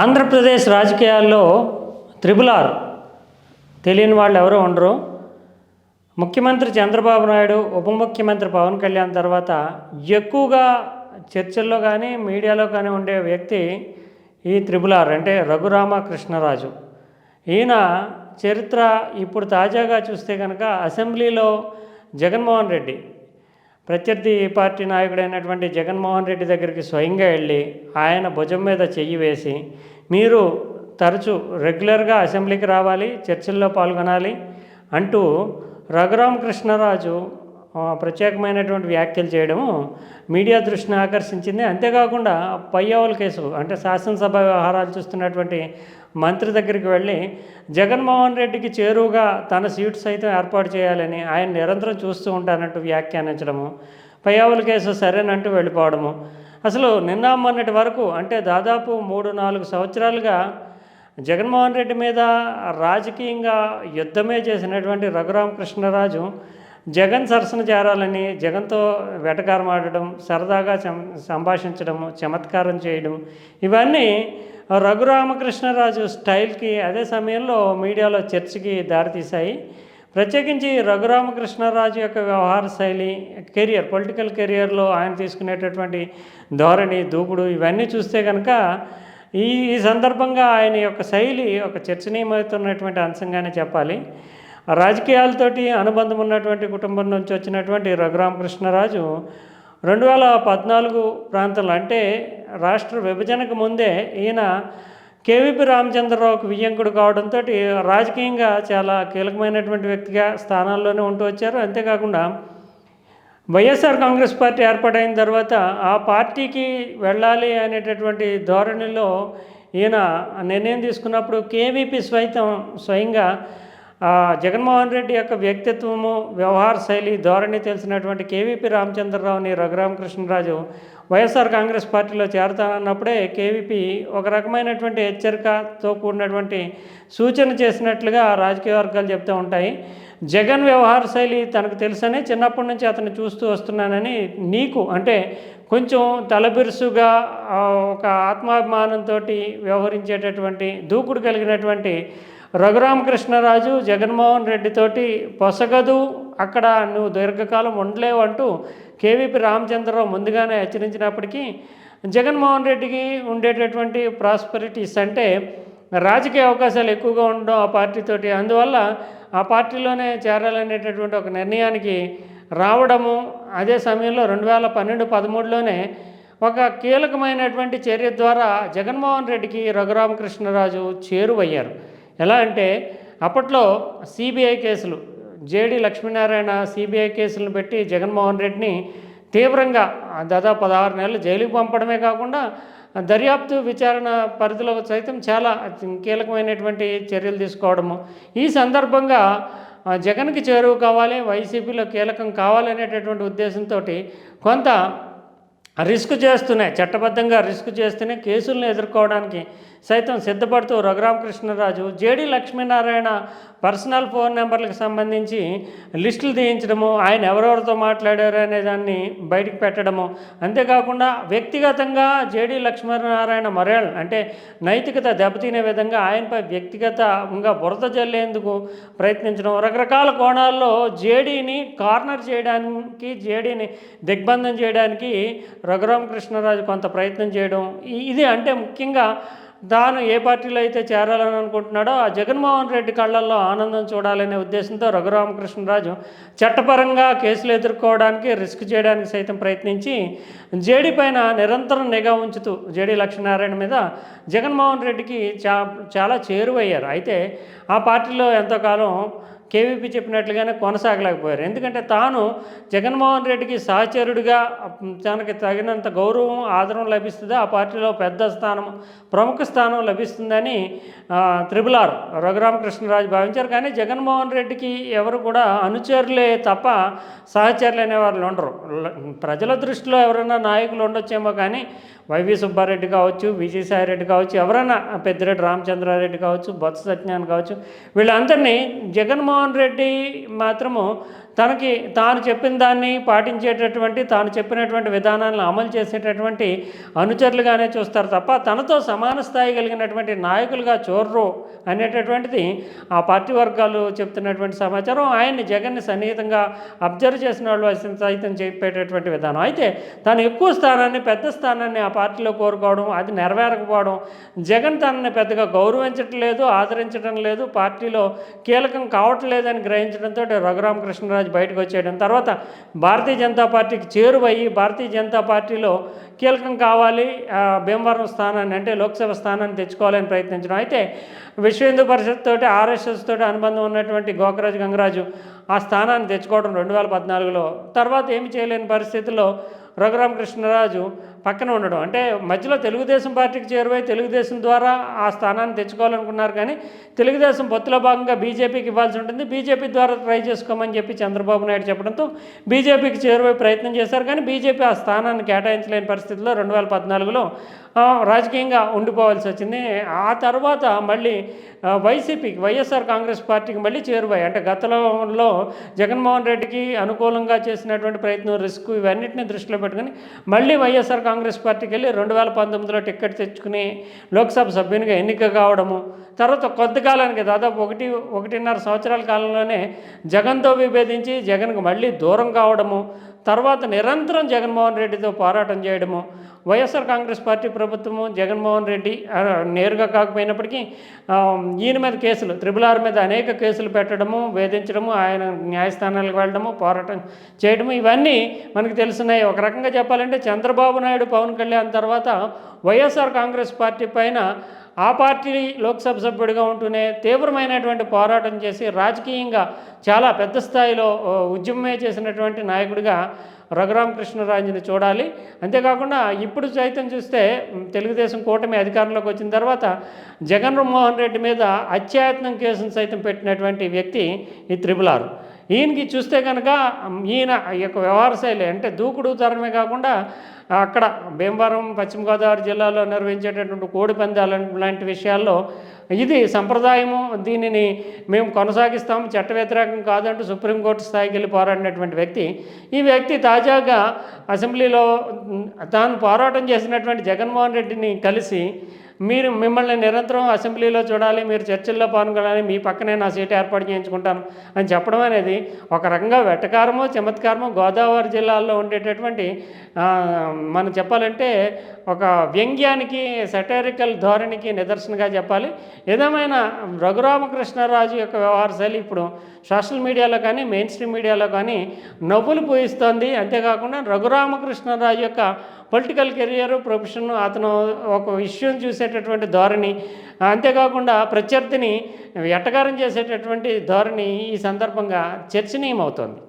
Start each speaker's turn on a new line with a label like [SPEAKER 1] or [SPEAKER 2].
[SPEAKER 1] ఆంధ్రప్రదేశ్ రాజకీయాల్లో triple R. తెలియని వాళ్ళు ఎవరు ఉండరు. ముఖ్యమంత్రి చంద్రబాబు నాయుడు ఉప ముఖ్యమంత్రి పవన్ కళ్యాణ్ తర్వాత ఎక్కువగా చర్చల్లో కానీ మీడియాలో కానీ ఉండే వ్యక్తి ఈ త్రిబుల్ ఆర్ అంటే రఘురామ కృష్ణరాజు ఈయన చరిత్ర ఇప్పుడు తాజాగా చూస్తే కనుక అసెంబ్లీలో జగన్మోహన్ రెడ్డి. ప్రత్యర్థి పార్టీ నాయకుడైనటువంటి జగన్మోహన్ రెడ్డి దగ్గరికి స్వయంగా వెళ్ళి ఆయన భుజం మీద చెయ్యి వేసి మీరు తరచూ రెగ్యులర్గా అసెంబ్లీకి రావాలి చర్చల్లో పాల్గొనాలి అంటూ రఘురామకృష్ణరాజు ప్రత్యేకమైనటువంటి వ్యాఖ్యలు చేయడము మీడియా దృష్టిని ఆకర్షించింది. అంతేకాకుండా పయ్యావుల కేసు అంటే శాసనసభ వ్యవహారాలు చూస్తున్నటువంటి మంత్రి దగ్గరికి వెళ్ళి జగన్మోహన్ రెడ్డికి చేరువుగా తన సీటు సైతం ఏర్పాటు చేయాలని ఆయన నిరంతరం చూస్తూ ఉంటానంటూ వ్యాఖ్యానించడము పయ్యావుల కేసు సరేనంటూ వెళ్ళిపోవడము. అసలు నిన్న మొన్నటి వరకు అంటే దాదాపు మూడు నాలుగు సంవత్సరాలుగా జగన్మోహన్ రెడ్డి మీద రాజకీయంగా యుద్ధమే చేసినటువంటి రఘురామకృష్ణరాజు జగన్ సరసన చేరాలని జగన్తో వెటకారమాడడం సరదాగా సం- సంభాషించడము చమత్కారం చేయడం ఇవన్నీ రఘురామకృష్ణరాజు స్టైల్కి అదే సమయంలో మీడియాలో చర్చకి దారితీశాయి. ప్రత్యేకించి రఘురామకృష్ణరాజు యొక్క వ్యవహార శైలి కెరియర్ పొలిటికల్ కెరియర్లో ఆయన తీసుకునేటటువంటి ధోరణి దూకుడు ఇవన్నీ చూస్తే కనుక ఈ ఈ సందర్భంగా ఆయన యొక్క శైలి ఒక చర్చనీయమవుతున్నటువంటి అంశంగానే చెప్పాలి. రాజకీయాలతోటి అనుబంధం ఉన్నటువంటి కుటుంబం నుంచి వచ్చినటువంటి రఘురామకృష్ణరాజు రెండు వేల పద్నాలుగు ప్రాంతంలో అంటే రాష్ట్ర విభజనకు ముందే ఈయన కేవీపీ రామచంద్రరావుకు వియ్యంకుడు కావడంతో రాజకీయంగా చాలా కీలకమైనటువంటి వ్యక్తిగా స్థానాల్లోనే ఉంటూ వచ్చారు. అంతేకాకుండా వైఎస్ఆర్ కాంగ్రెస్ పార్టీ ఏర్పాటైన తర్వాత ఆ పార్టీకి వెళ్ళాలి అనేటటువంటి ధోరణిలో ఈయన నిర్ణయం తీసుకున్నప్పుడు కేవీపీ స్వైతం స్వయంగా జగన్మోహన్ రెడ్డి యొక్క వ్యక్తిత్వము వ్యవహార శైలి ధోరణి తెలిసినటువంటి కేవీపీ రామచంద్రరావుని రఘురామకృష్ణరాజు వైఎస్ఆర్ కాంగ్రెస్ పార్టీలో చేరతానన్నప్పుడే కేవీపీ ఒక రకమైనటువంటి హెచ్చరికతో కూడినటువంటి సూచన చేసినట్లుగా రాజకీయ వర్గాలు చెప్తూ ఉంటాయి. జగన్ వ్యవహార శైలి తనకు తెలుసని చిన్నప్పటి నుంచి అతను చూస్తూ వస్తున్నానని నీకు అంటే కొంచెం తలబిరుసుగా ఒక ఆత్మాభిమానంతో వ్యవహరించేటటువంటి దూకుడు కలిగినటువంటి రఘురామకృష్ణరాజు జగన్మోహన్ రెడ్డితోటి పొసగదు అక్కడ నువ్వు దీర్ఘకాలం ఉండలేవు అంటూ కేవీపీ రామచంద్రరావు ముందుగానే హెచ్చరించినప్పటికీ జగన్మోహన్ రెడ్డికి ఉండేటటువంటి ప్రాస్పరిటీస్ అంటే రాజకీయ అవకాశాలు ఎక్కువగా ఉండడం ఆ పార్టీతోటి. అందువల్ల ఆ పార్టీలోనే చేరాలనేటటువంటి ఒక నిర్ణయానికి రావడము అదే సమయంలో రెండు వేల పన్నెండు పదమూడులోనే ఒక కీలకమైనటువంటి చర్య ద్వారా జగన్మోహన్ రెడ్డికి రఘురామకృష్ణరాజు చేరువయ్యారు. ఎలా అంటే అప్పట్లో సిబిఐ కేసులు జేడి లక్ష్మీనారాయణ సిబిఐ కేసులను పెట్టి జగన్మోహన్ రెడ్డిని తీవ్రంగా దాదాపు పదహారు నెలలు జైలుకు పంపడమే కాకుండా దర్యాప్తు విచారణ పరిధిలో సైతం చాలా కీలకమైనటువంటి చర్యలు తీసుకోవడము. ఈ సందర్భంగా జగన్కి చేరువు కావాలి వైసీపీలో కీలకం కావాలనేటటువంటి ఉద్దేశంతో కొంత రిస్క్ చేస్తున్నాయి చట్టబద్ధంగా రిస్క్ చేస్తూనే కేసులను ఎదుర్కోవడానికి సైతం సిద్ధపడుతూ Raghuramakrishnaraju JD Lakshminarayana personal phone నెంబర్లకు సంబంధించి లిస్టులు తీయించడము ఆయన ఎవరెవరితో మాట్లాడారు అనే దాన్ని బయటికి పెట్టడము. అంతేకాకుండా వ్యక్తిగతంగా జేడి లక్ష్మీనారాయణ మరేళ్ అంటే నైతికత దెబ్బతినే విధంగా ఆయనపై వ్యక్తిగతంగా బురద జల్లేందుకు ప్రయత్నించడం. రకరకాల కోణాల్లో జేడీని కార్నర్ చేయడానికి జేడీని దిగ్బంధం చేయడానికి రఘురామకృష్ణరాజు కొంత ప్రయత్నం చేయడం. ఇది అంటే ముఖ్యంగా తాను ఏ పార్టీలో అయితే చేరాలని అనుకుంటున్నాడో ఆ జగన్మోహన్ రెడ్డి కళ్ళల్లో ఆనందం చూడాలనే ఉద్దేశంతో రఘురామకృష్ణరాజు చట్టపరంగా కేసులు ఎదుర్కోవడానికి రిస్క్ చేయడానికి సైతం ప్రయత్నించి జేడీ పైన నిరంతరం నిఘా ఉంచుతూ జేడీ లక్ష్మీనారాయణ మీద జగన్మోహన్ రెడ్డికి చా చాలా చేరువయ్యారు. అయితే ఆ పార్టీలో ఎంతో కాలం కేవీపీ చెప్పినట్లుగానే కొనసాగలేకపోయారు. ఎందుకంటే తాను జగన్మోహన్ రెడ్డికి సహచరుడిగా తనకి తగినంత గౌరవం ఆదరణ లభిస్తుందో. ఆ పార్టీలో పెద్ద స్థానం ప్రముఖ స్థానం లభిస్తుందని త్రిబుల్ ఆర్ రఘురామకృష్ణరాజు భావించారు. కానీ జగన్మోహన్ రెడ్డికి ఎవరు కూడా అనుచరులే తప్ప సహచరులు అనేవాళ్ళు ఉండరు. ప్రజల దృష్టిలో ఎవరైనా నాయకులు ఉండొచ్చేమో కానీ వైవి సుబ్బారెడ్డి కావచ్చు విజయసాయి రెడ్డి కావచ్చు ఎవరైనా పెద్దిరెడ్డి రామచంద్రారెడ్డి కావచ్చు బొత్స సత్యనారాయణ కావచ్చు వీళ్ళందరినీ జగన్మోహన్ రెడ్డి మాత్రము తనకి తాను చెప్పిన దాన్ని పాటించేటటువంటి తాను చెప్పినటువంటి విధానాలను అమలు చేసేటటువంటి అనుచరులుగానే చూస్తారు తప్ప తనతో సమాన స్థాయి కలిగినటువంటి నాయకులుగా చూడరు అనేటటువంటిది ఆ పార్టీ వర్గాలు చెప్తున్నటువంటి సమాచారం. ఆయన్ని జగన్ని సన్నిహితంగా అబ్జర్వ్ చేసిన వాళ్ళు సైతం చెప్పేటటువంటి విధానం. అయితే తను ఎక్కువ స్థానాన్ని పెద్ద స్థానాన్ని ఆ పార్టీలో కోరుకోవడం అది నెరవేరకపోవడం జగన్ తనని పెద్దగా గౌరవించట్లేదు ఆదరించడం లేదు పార్టీలో కీలకం కావట్లేదని గ్రహించడంతో రఘురామకృష్ణరాజు బయటకు వచ్చేయడం. తర్వాత భారతీయ జనతా పార్టీకి చేరువయ్యి భారతీయ జనతా పార్టీలో కీలకం కావాలి భీమవరం స్థానాన్ని అంటే లోక్సభ స్థానాన్ని తెచ్చుకోవాలని ప్రయత్నించడం. అయితే విశ్వ హిందూ పరిషత్ తోటి ఆర్ఎస్ఎస్ తోటి అనుబంధం ఉన్నటువంటి గోకరాజు గంగరాజు ఆ స్థానాన్ని తెచ్చుకోవడం రెండు వేల పద్నాలుగులో. తర్వాత ఏమి చేయలేని పరిస్థితుల్లో రఘురామకృష్ణరాజు పక్కన ఉండడం. అంటే మధ్యలో తెలుగుదేశం పార్టీకి చేరువై తెలుగుదేశం ద్వారా ఆ స్థానాన్ని తెచ్చుకోవాలనుకున్నారు కానీ తెలుగుదేశం పొత్తులో భాగంగా బీజేపీకి ఇవ్వాల్సి ఉంటుంది. బీజేపీ ద్వారా ట్రై చేసుకోమని చెప్పి చంద్రబాబు నాయుడు చెప్పడంతో బీజేపీకి చేరువై ప్రయత్నం చేశారు కానీ బీజేపీ ఆ స్థానాన్ని కేటాయించలేని పరిస్థితిలో రెండు వేల పద్నాలుగులో రాజకీయంగా ఉండిపోవాల్సి వచ్చింది. ఆ తర్వాత మళ్ళీ వైసీపీకి వైఎస్ఆర్ కాంగ్రెస్ పార్టీకి మళ్ళీ చేరువాయి అంటే గతంలో జగన్మోహన్ రెడ్డికి అనుకూలంగా చేసినటువంటి ప్రయత్నం రిస్క్ ఇవన్నింటినీ దృష్టిలో పెట్టుకుని మళ్ళీ వైఎస్ఆర్ కాంగ్రెస్ పార్టీకి వెళ్ళి రెండు వేల పంతొమ్మిదిలో టికెట్ తెచ్చుకుని లోక్సభ సభ్యునిగా ఎన్నిక కావడము తర్వాత కొద్ది కాలానికి దాదాపు ఒకటి ఒకటిన్నర సంవత్సరాల కాలంలోనే జగన్తో విభేదించి జగన్కు మళ్ళీ దూరం కావడము తర్వాత నిరంతరం జగన్మోహన్ రెడ్డితో పోరాటం చేయడము వైఎస్ఆర్ కాంగ్రెస్ పార్టీ ప్రభుత్వము జగన్మోహన్ రెడ్డి నేరుగా కాకపోయినప్పటికీ ఈయన మీద కేసులు త్రిబుల్ ఆర్ మీద అనేక కేసులు పెట్టడము వేధించడము ఆయన న్యాయస్థానాలకు వెళ్ళడము పోరాటం చేయడము ఇవన్నీ మనకు తెలుసున్నాయి. ఒక రకంగా చెప్పాలంటే చంద్రబాబు నాయుడు పవన్ కళ్యాణ్ తర్వాత వైఎస్ఆర్ కాంగ్రెస్ పార్టీ పైన ఆ పార్టీ లోక్సభ సభ్యుడిగా ఉంటూనే తీవ్రమైనటువంటి పోరాటం చేసి రాజకీయంగా చాలా పెద్ద స్థాయిలో ఉద్యమమే చేసినటువంటి నాయకుడిగా రఘురామకృష్ణరాజుని చూడాలి. అంతేకాకుండా ఇప్పుడు సైతం చూస్తే తెలుగుదేశం కూటమి అధికారంలోకి వచ్చిన తర్వాత జగన్మోహన్ రెడ్డి మీద అత్యాయత్నం కేసును సైతం పెట్టినటువంటి వ్యక్తి ఈ త్రిబులారు. ఈయనకి చూస్తే కనుక ఈయన ఈ యొక్క వ్యవహార శైలి అంటే దూకుడు తరమే కాకుండా అక్కడ భీమవరం పశ్చిమ గోదావరి జిల్లాలో నిర్వహించేటటువంటి కోడి పందాలు లాంటి విషయాల్లో ఇది సంప్రదాయము. దీనిని మేము కొనసాగిస్తాం చట్ట వ్యతిరేకం కాదంటూ సుప్రీంకోర్టు స్థాయికి వెళ్ళి పోరాడినటువంటి వ్యక్తి. ఈ వ్యక్తి తాజాగా అసెంబ్లీలో తాను పోరాటం చేసినటువంటి జగన్మోహన్ రెడ్డిని కలిసి మీరు మిమ్మల్ని నిరంతరం అసెంబ్లీలో చూడాలి మీరు చర్చల్లో పాల్గొనాలి మీ పక్కనే నా సీటు ఏర్పాటు చేయించుకుంటాను అని చెప్పడం అనేది ఒక రకంగా వెటకారమో చమత్కారమో గోదావరి జిల్లాల్లో ఉండేటటువంటి మనం చెప్పాలంటే ఒక వ్యంగ్యానికి సెటరికల్ ధోరణికి నిదర్శనగా చెప్పాలి. ఏదేమైనా రఘురామకృష్ణరాజు యొక్క వ్యవహార శైలి ఇప్పుడు సోషల్ మీడియాలో కానీ మెయిన్ స్ట్రీమ్ మీడియాలో కానీ నవ్వులు పూయిస్తోంది. అంతేకాకుండా రఘురామకృష్ణరాజు యొక్క పొలిటికల్ కెరియర్ ప్రొఫెషన్ అతను ఒక ఇష్యూని చేసేటటువంటి ధోరణి. అంతేకాకుండా ప్రత్యర్థిని ఎట్టగారం చేసేటటువంటి ధోరణి ఈ సందర్భంగా చర్చనీయమవుతోంది.